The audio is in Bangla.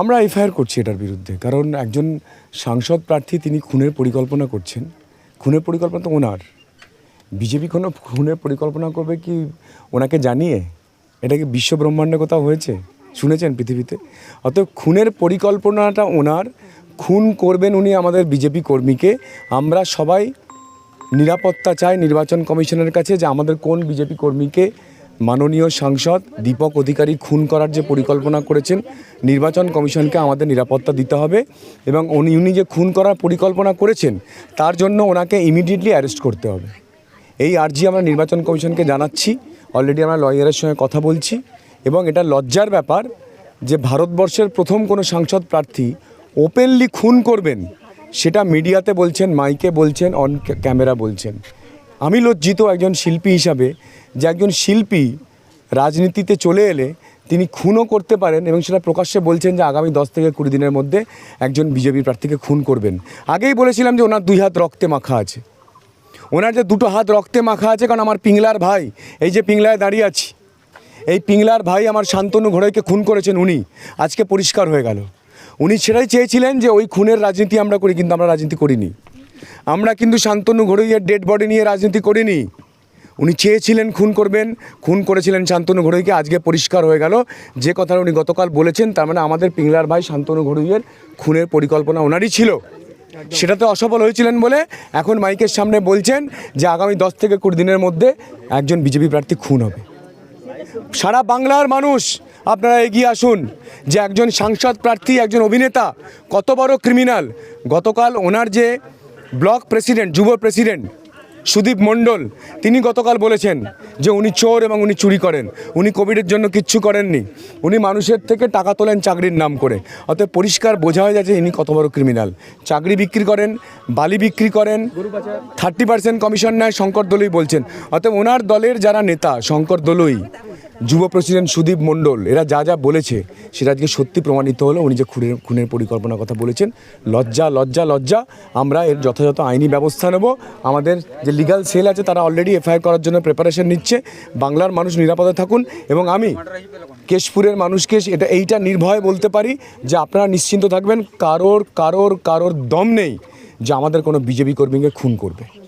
আমরা এফআইআর করছি এটার বিরুদ্ধে, কারণ একজন সাংসদ প্রার্থী তিনি খুনের পরিকল্পনা করছেন। খুনের পরিকল্পনা তো ওনার। বিজেপি কোনো খুনের পরিকল্পনা করবে কি ওনাকে জানিয়ে? এটা কি বিশ্ব ব্রহ্মাণ্ডে কোথাও হয়েছে? শুনেছেন পৃথিবীতে? অতএব খুনের পরিকল্পনাটা ওনার, খুন করবেন উনি আমাদের বিজেপি কর্মীকে। আমরা সবাই নিরাপত্তা চাই নির্বাচন কমিশনের কাছে যে আমাদের কোন বিজেপি কর্মীকে মাননীয় সাংসদ দীপক অধিকারী খুন করার যে পরিকল্পনা করেছেন, নির্বাচন কমিশনকে আমাদের নিরাপত্তা দিতে হবে এবং উনি উনি যে খুন করার পরিকল্পনা করেছেন, তার জন্য ওনাকে ইমিডিয়েটলি অ্যারেস্ট করতে হবে। এই আর্জি আমরা নির্বাচন কমিশনকে জানাচ্ছি অলরেডি আমরা লয়ারের সঙ্গে কথা বলছি এবং এটা লজ্জার ব্যাপার যে ভারতবর্ষের প্রথম কোনো সাংসদ প্রার্থী ওপেনলি খুন করবেন, সেটা মিডিয়াতে বলছেন মাইকে বলছেন অন ক্যামেরা বলছেন। আমি লজ্জিত একজন শিল্পী হিসাবে যে একজন শিল্পী রাজনীতিতে চলে এলে তিনি খুনও করতে পারেন এবং সেটা প্রকাশ্যে বলছেন যে আগামী দশ থেকে কুড়ি দিনের মধ্যে একজন বিজেপি প্রার্থীকে খুন করবেন। আগেই বলেছিলাম যে ওনার দুই হাত রক্তে মাখা আছে। ওনার যে দুটো হাত রক্তে মাখা আছে, কারণ আমার পিংলার ভাই, এই যে পিংলায় দাঁড়িয়ে আছি, এই পিংলার ভাই আমার শান্তনু ঘোড়াইকে খুন করেছেন উনি। আজকে পরিষ্কার হয়ে গেল। উনি সেটাই চেয়েছিলেন যে ওই খুনের রাজনীতি আমরা করি, কিন্তু আমরা রাজনীতি করিনি। আমরা কিন্তু শান্তনু ঘোড়ইয়ের ডেড বডি নিয়ে রাজনীতি করিনি। উনি চেয়েছিলেন খুন করবেন খুন করেছিলেন শান্তনু ঘড়ুইকে আজকে পরিষ্কার হয়ে গেল। যে কথা উনি গতকাল বলেছেন তার মানে আমাদের পিংলার ভাই শান্তনু ঘড়ুইয়ের খুনের পরিকল্পনা ওনারই ছিল। সেটাতে অসফল হয়েছিলেন বলে এখন মাইকের সামনে বলছেন যে আগামী দশ থেকে কুড়ি দিনের মধ্যে একজন বিজেপি প্রার্থী খুন হবে। সারা বাংলার মানুষ আপনারা এগিয়ে আসুন যে একজন সাংসদ প্রার্থী একজন অভিনেতা কত বড় ক্রিমিনাল গতকাল ওনার যে ব্লক প্রেসিডেন্ট, যুব প্রেসিডেন্ট সুদীপ মণ্ডল, তিনি গতকাল বলেছেন যে উনি চোর এবং উনি চুরি করেন। উনি কোভিডের জন্য কিচ্ছু করেননি। উনি মানুষের থেকে টাকা তোলেন চাকরির নাম করে। অতএব পরিষ্কার বোঝা হয়ে যাচ্ছে ইনি কত বড় ক্রিমিনাল চাকরি বিক্রি করেন, বালি বিক্রি করেন থার্টি পার্সেন্ট কমিশন নেয় শঙ্কর দলুই বলছেন। অতএব ওনার দলের যারা নেতা, শঙ্কর দলুই যুব প্রেসিডেন্ট সুদীপ মণ্ডল, এরা যা যা বলেছে, সেটা আজকে সত্যি প্রমাণিত হলো। উনি যে খুনের খুনের পরিকল্পনার কথা বলেছেন, লজ্জা লজ্জা লজ্জা। আমরা এর যথাযথ আইনি ব্যবস্থা নেব। আমাদের যে লিগাল সেল আছে, তারা অলরেডি এফআইআর করার জন্য প্রিপারেশন নিচ্ছে। বাংলার মানুষ নিরাপদে থাকুন এবং আমি কেশপুরের মানুষকে এটা এইটা নির্ভয়ে বলতে পারি যে আপনারা নিশ্চিন্ত থাকবেন, কারোর কারোর কারোর দম নেই যে আমাদের কোনো বিজেপি কর্মীকে খুন করবে।